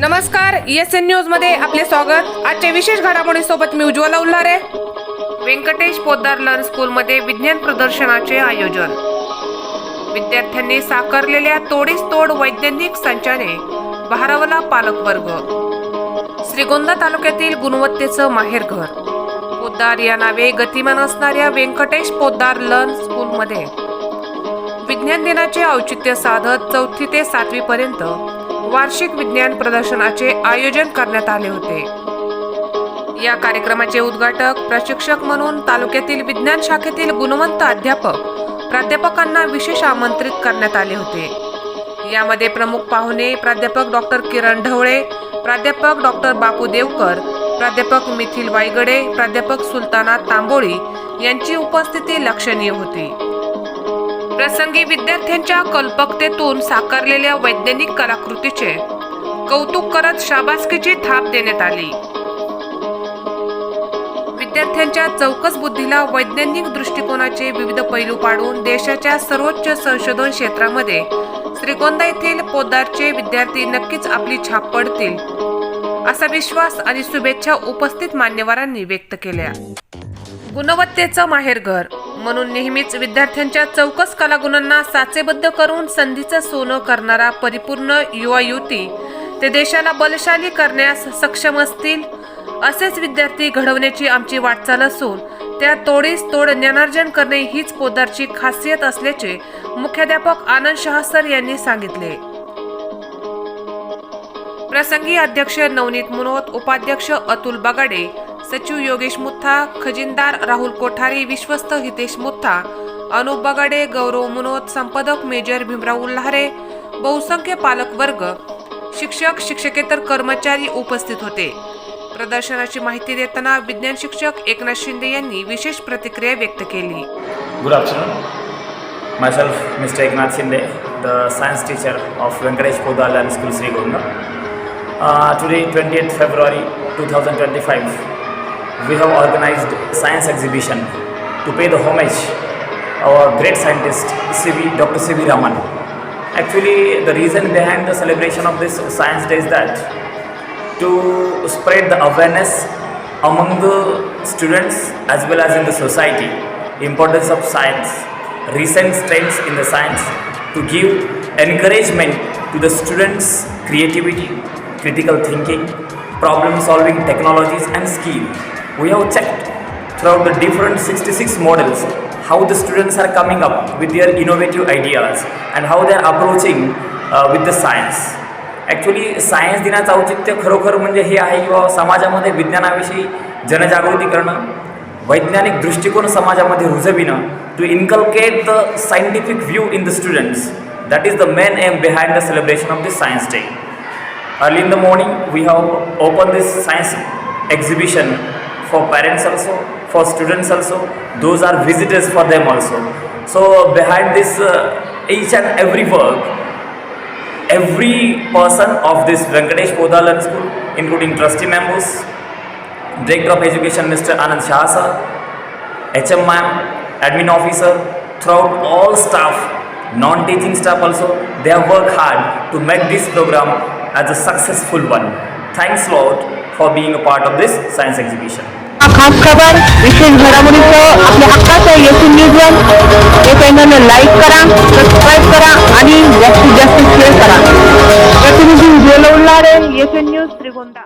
नमस्कार S N न्यूजमध्ये आपले स्वागत. आजच्या विशेष घडामोडी सोबत मी उज्ज्वला उल्हारे. व्यंकटेश पोद्दार लर्न स्कूल मध्ये विज्ञान प्रदर्शनाचे आयोजन. विद्यार्थ्यांनी साकारलेल्या तोडीस तोड वैज्ञानिक संचाने भारावला पालकवर्ग. श्रीगोंदा तालुक्यातील गुणवत्तेचं माहेरघर पोद्दार या नावे गतिमान असणाऱ्या व्यंकटेश पोद्दार लर्न स्कूलमध्ये. विज्ञान दिनाचे औचित्य साधत चौथी ते सातवी पर्यंत वार्षिक विज्ञान प्रदर्शनाचे आयोजन करण्यात आले होते. या कार्यक्रमाचे उद्घाटक प्रशिक्षक म्हणून तालुक्यातील विज्ञान शाखेतील गुणवंत अध्यापक प्राध्यापकांना विशेष आमंत्रित करण्यात आले होते. यामध्ये प्रमुख पाहुणे प्राध्यापक डॉक्टर किरण ढवळे प्राध्यापक डॉक्टर बापू देवकर प्राध्यापक मिथिल वायगडे प्राध्यापक सुलताना तांबोळी यांची उपस्थिती लक्षणीय होती. प्रसंगी विद्यार्थ्यांच्या कल्पकतेतून साकारलेल्या वैज्ञानिक कलाकृतीचे कौतुक करत शाबासकीची थाप देण्यात आली. विद्यार्थ्यांच्या चौकस बुद्धीला वैज्ञानिक दृष्टिकोनाचे विविध पैलू पाडून देशाच्या सर्वोच्च संशोधन क्षेत्रामध्ये श्रीगोंदा येथील पोदारचे विद्यार्थी नक्कीच आपली छाप पडतील असा विश्वास आणि शुभेच्छा उपस्थित मान्यवरांनी व्यक्त केल्या. गुणवत्तेचं माहेरघर म्हणून नेहमीच विद्यार्थ्यांच्या चौकस कलागुणांना साचेबद्ध करून संधीचं सोनं करणारा परिपूर्ण युवा युवती ते देशाला बलशाली करण्यास सक्षम असतील असेच विद्यार्थी घडवण्याची आमची वाटचाल असून त्या तोडीस तोड ज्ञानार्जन करणे हीच पोदारची खासियत असल्याचे मुख्याध्यापक आनंद शहासर यांनी सांगितले. प्रसंगी अध्यक्ष नवनीत मुनोत उपाध्यक्ष अतुल बगाडे सचिव योगेश मुथा खजिनदार राहुल कोठारी विश्वस्त हितेश मुथा अनुप बगाडे गौरव मुनोत संपादक मेजर भीमराव उल्हारे बहुसंख्य पालक वर्ग शिक्षक शिक्षकेतर कर्मचारी उपस्थित होते प्रदर्शनाची माहिती देताना विज्ञान शिक्षक एकनाथ शिंदे यांनी विशेष प्रतिक्रिया व्यक्त केली Good afternoon. Myself, Mr. Eknath Shinde, the science teacher of Venkatesh Podala school Shri Gonda Uh, today, 20th February 2025, we have organized science exhibition to pay the homage our great scientist CV, Dr. C.V. Raman. Actually, the reason behind the celebration of this science day is that to spread the awareness among the students as well as in the society importance of science recent trends in the science to give encouragement to the students creativity critical thinking problem solving technologies and skill we have checked throughout the different 66 models how the students are coming up with their innovative ideas and how they are approaching uh, with the science actually science दिनाचं औचित्य खरोखर म्हणजे हे आहे की बाबा समाजामध्ये विज्ञानाविषयी जनजागृती करणं वैज्ञानिक दृष्टिकोन समाजामध्ये रुजविणं to inculcate the scientific view in the students that is the main aim behind the celebration of this science day Early in the morning, we have opened this science exhibition for parents also, for students also. Those are visitors for them also. So behind this, uh, each and every work, every person of this Venkatesh Podalan School, including trustee members, Director of Education Mr. Anand Shah sir, HM ma'am, admin officer, throughout all staff, non-teaching staff also, they have worked hard to make this program as a successful one. Thanks Lord for being a part of this science exhibition. खास खबर विशेष घडामोडीसह आपल्या हक्काचं येथून न्यूजवर हे चॅनलला like करा सबस्क्राईब करा आणि जास्तीत जास्त शेअर करा प्रतिनिधी उज्ज्वल उल्हारे येथून न्यूज त्रिगोंदा